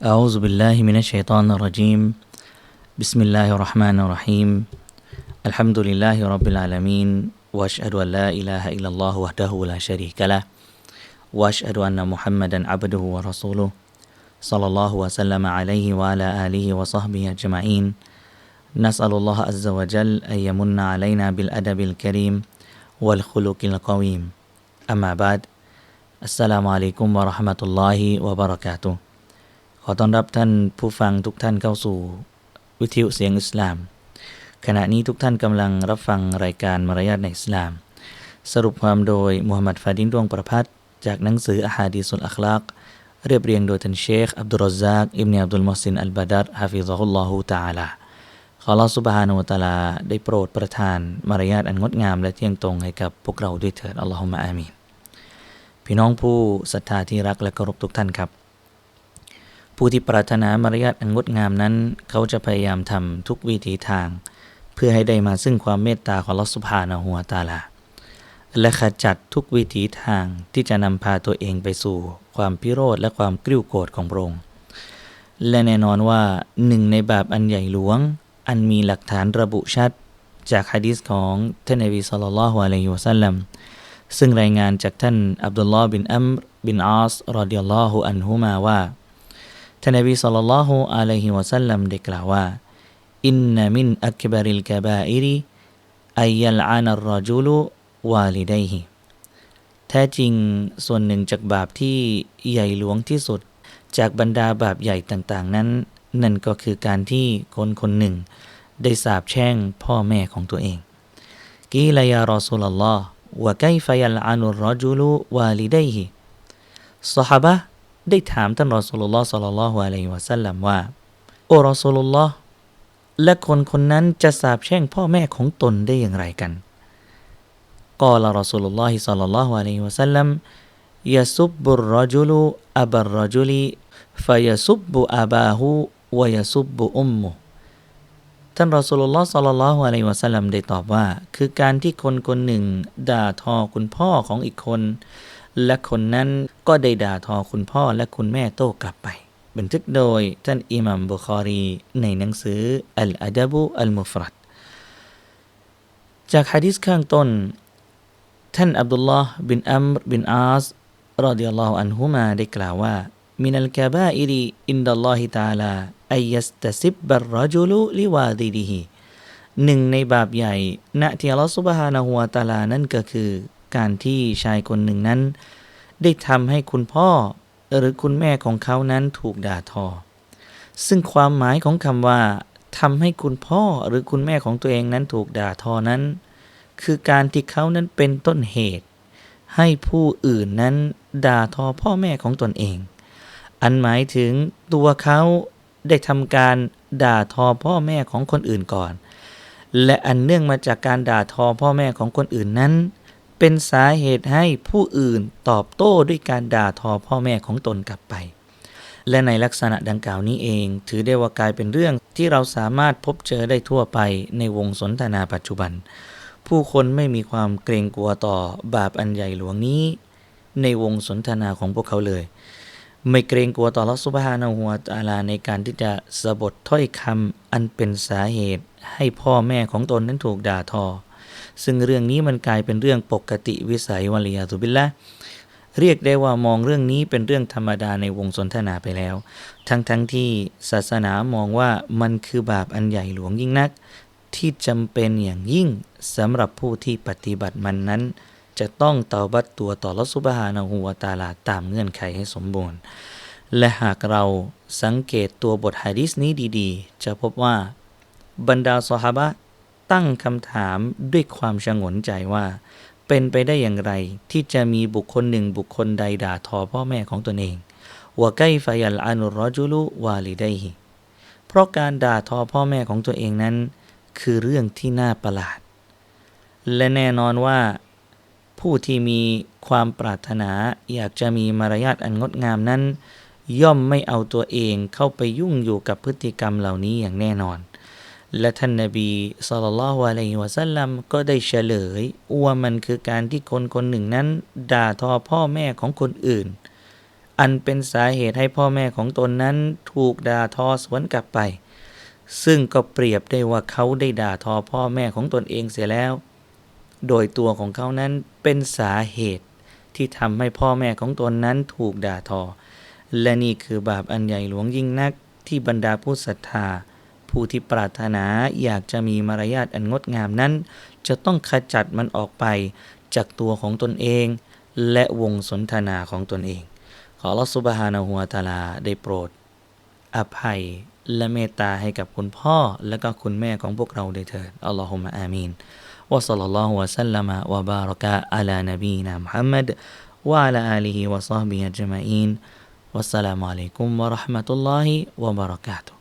أعوذ بالله من الشيطان الرجيم. بسم الله الرحمن الرحيم. الحمد لله رب العالمين وأشهد أن لا إله إلا الله وحده لا شريك له وأشهد أن محمدا عبده ورسوله صلى الله وسلم عليه وعلى آله وصحبه أجمعين. نسأل الله عز وجل أن يمن علينا بالأدب الكريم والخلق القويم. أما بعد السلام عليكم ورحمة الله وبركاته. ขอต้อนรับท่านผู้ฟังทุกท่านเข้าสู่ วิทยุเสียงอิสลาม ขณะนี้ทุกท่านกำลังรับฟังรายการมารยาทในอิสลาม สรุปความโดยมูฮัมหมัดฟาดินดวงประพัฒจากหนังสืออาฮาดีสุลอัคลากเรียบเรียงโดยท่านเชคอับดุลรซากอิบเนอับดุลมอซินอัลบาดัรฮะฟิซฮุลลอฮุตาลาขอลอสุบฮานุตะลา ได้โปรดประทานมารยาทอันงดงามและเที่ยงตรงให้กับพวกเราด้วยเถิดอัลลอฮุมะอามีนพี่น้องผู้ศรัทธาที่รักและเคารพทุกท่านครับ ผู้ที่ปรารถนามารยาทอันงดงามนั้น เขาจะพยายามทำทุกวิถีทาง เพื่อให้ได้มาซึ่งความเมตตาของลอสุภานหัวตาลา และขจัดทุกวิถีทางที่จะนำพาตัวเองไปสู่ ความพิโรธและความกริ้วโกรธของพระองค์และแน่นอนว่าหนึ่งในบาปอันใหญ่หลวง อันมีหลักฐานระบุชัด จากฮะดีษของท่านนบีสุลต่านละฮ์อะลัยฮิวะสัลลัมซึ่งรายงานจากท่านอับดุลลอฮ์บินอัมรบินอาสรอดิยัลลอฮุอันฮุมาว่า ท่านนบีสัลลัลลอฮุอะลัยฮิวะสัลลัมได้กล่าวว่าอินนมินอักบาริลกะบาอิริอัยยัลอานัรรจุลุวาลิดัยฮิแท้จริงส่วนหนึ่งจากบาปที่ใหญ่หลวงที่สุด จากบรรดาบาปใหญ่ต่างๆ นั้น นั่นก็คือการที่คนคนหนึ่ง ได้สาบแช่งพ่อแม่ของตัวเองกีลายารอสุลลอฮ์วะไกฟยัลอานุรรจุลุวาลิดัยฮิสหบะ ได้ถามท่านรอสุลลอฮ์สัลลัลลอฮุอะลัยฮิวะสัลลัมว่า โอรอสุลลอฮ์และคนคนนั้นจะสาบแช่งพ่อแม่ของตนได้อย่างไรกันกอลารอสุลลอฮิสัลลัลลอฮุอะลัยฮิวะสัลลัมยะซุบบุรรจุลุอับรรจุลีฟยะซุบบุอาบาหูวยะซุบบุอุมมุท่านรอสุลลอฮ์สัลลัลลอฮุอะลัยฮิวะสัลลัมได้ตอบว่า คือการที่คนคนหนึ่ง ด่าทอคุณพ่อของอีกคน และคนนั้นก็ได้ด่าทอคุณพ่อและคุณแม่โต้กลับไป บันทึกโดยท่านอิหมัมบุคอรีในหนังสืออัลอาดับุอัลมุฟรัดจากฮะดิษข้างต้น ท่านอับดุลลอฮ์บินอัมรบินอาสรอดิยัลลอฮุอันฮุมาได้กล่าวว่ามินัลกาบาอิริอินดัลลอฮิตาลาอัยยัสตซิบบัรรจุลุลิวาดิดิฮิหนึ่งในบาปใหญ่ณที่อัลลอฮฺซุบฮานะฮุวาตาลานั่นก็คือ การที่ชายคนหนึ่งนั้น ได้ทำให้คุณพ่อหรือคุณแม่ของเขานั้นถูกด่าทอ ซึ่งความหมายของคำว่าทำให้คุณพ่อหรือคุณแม่ของตัวเองนั้นถูกด่าทอนั้น คือการที่เขานั้นเป็นต้นเหตุ ให้ผู้อื่นนั้นด่าทอพ่อแม่ของตนเอง อันหมายถึงตัวเขาได้ทำการด่าทอพ่อแม่ของคนอื่นก่อน และอันเนื่องมาจากการด่าทอพ่อแม่ของคนอื่นนั้น เป็นสาเหตุให้ผู้อื่นตอบโต้ด้วยการด่าทอพ่อแม่ของตนกลับไป และในลักษณะดังกล่าวนี้เอง ถือได้ว่ากลายเป็นเรื่องที่เราสามารถพบเจอได้ทั่วไปในวงสนทนาปัจจุบัน ผู้คนไม่มีความเกรงกลัวต่อบาปอันใหญ่หลวงนี้ ในวงสนทนาของพวกเขาเลย ไม่เกรงกลัวต่อลอสุบฮานะฮูวตาลาในการที่จะสะบดถ้อยคำอันเป็นสาเหตุ ให้พ่อแม่ของตนนั้นถูกด่าทอ ซึ่งเรื่องนี้มันกลายเป็นเรื่องปกติวิสัยวลียาตุบิลละเรียกได้ว่ามองเรื่องนี้เป็นเรื่องธรรมดาในวงสนทนาไปแล้ว ทั้งทั้งที่ศาสนามองว่ามันคือบาปอันใหญ่หลวงยิ่งนัก ที่จำเป็นอย่างยิ่งสำหรับผู้ที่ปฏิบัติมันนั้น จะต้องเตาบัตตัวต่อลอสุบฮานะฮูวตาลาตามเงื่อนไขให้สมบูรณ์ และหากเราสังเกตตัวบทฮะดิษนี้ดีๆ จะพบว่าบรรดาสหาบะ ตั้งคำถามด้วยความชงนใจว่า เป็นไปได้อย่างไรที่จะมีบุคคลหนึ่งบุคคลใดด่าทอพ่อแม่ของตนเองวะไกฟยัลอานุรจุลุวาลิไดฮิเพราะการด่าทอพ่อแม่ของตัวเองนั้น คือเรื่องที่น่าประหลาด และแน่นอนว่า ผู้ที่มีความปรารถนาอยากจะมีมารยาทอันงดงามนั้น ย่อมไม่เอาตัวเองเข้าไปยุ่งอยู่กับพฤติกรรมเหล่านี้อย่างแน่นอน และท่านนบีสุลต่านละฮ์อะลัยฮิวะสัลลัมก็ได้เฉลยว่ามันคือการที่คนคนหนึ่งนั้น ด่าทอพ่อแม่ของคนอื่น อันเป็นสาเหตุให้พ่อแม่ของตนนั้น ถูกด่าทอสวนกลับไป ซึ่งก็เปรียบได้ว่าเขาได้ด่าทอพ่อแม่ของตนเองเสียแล้ว โดยตัวของเขานั้นเป็นสาเหตุที่ทำให้พ่อแม่ของตนนั้นถูกด่าทอ และนี่คือบาปอันใหญ่หลวงยิ่งนักที่บรรดาผู้ศรัทธา ผู้ที่ปรารถนาอยากจะมีมารยาทอันงดงามนั้น จะต้องขจัดมันออกไปจากตัวของตนเอง และวงสนทนาของตนเอง ขอลอสุบฮานาหัวตาลาได้โปรด อภัยและเมตตาให้กับคุณพ่อและก็คุณแม่ของพวกเราด้วยเถิดอัลลอฮุมะอามีนวะสัลลัลลอฮุวะสัลลัมะวะบารกะอะลานบีนามุฮัมมัดวะอะลาอาลีฮิวะซอฮบิฮิอัจมะอีนวัสสลามุอะลัยกุมวะเราะห์มะตุลลอฮิวะบะเรากาตุ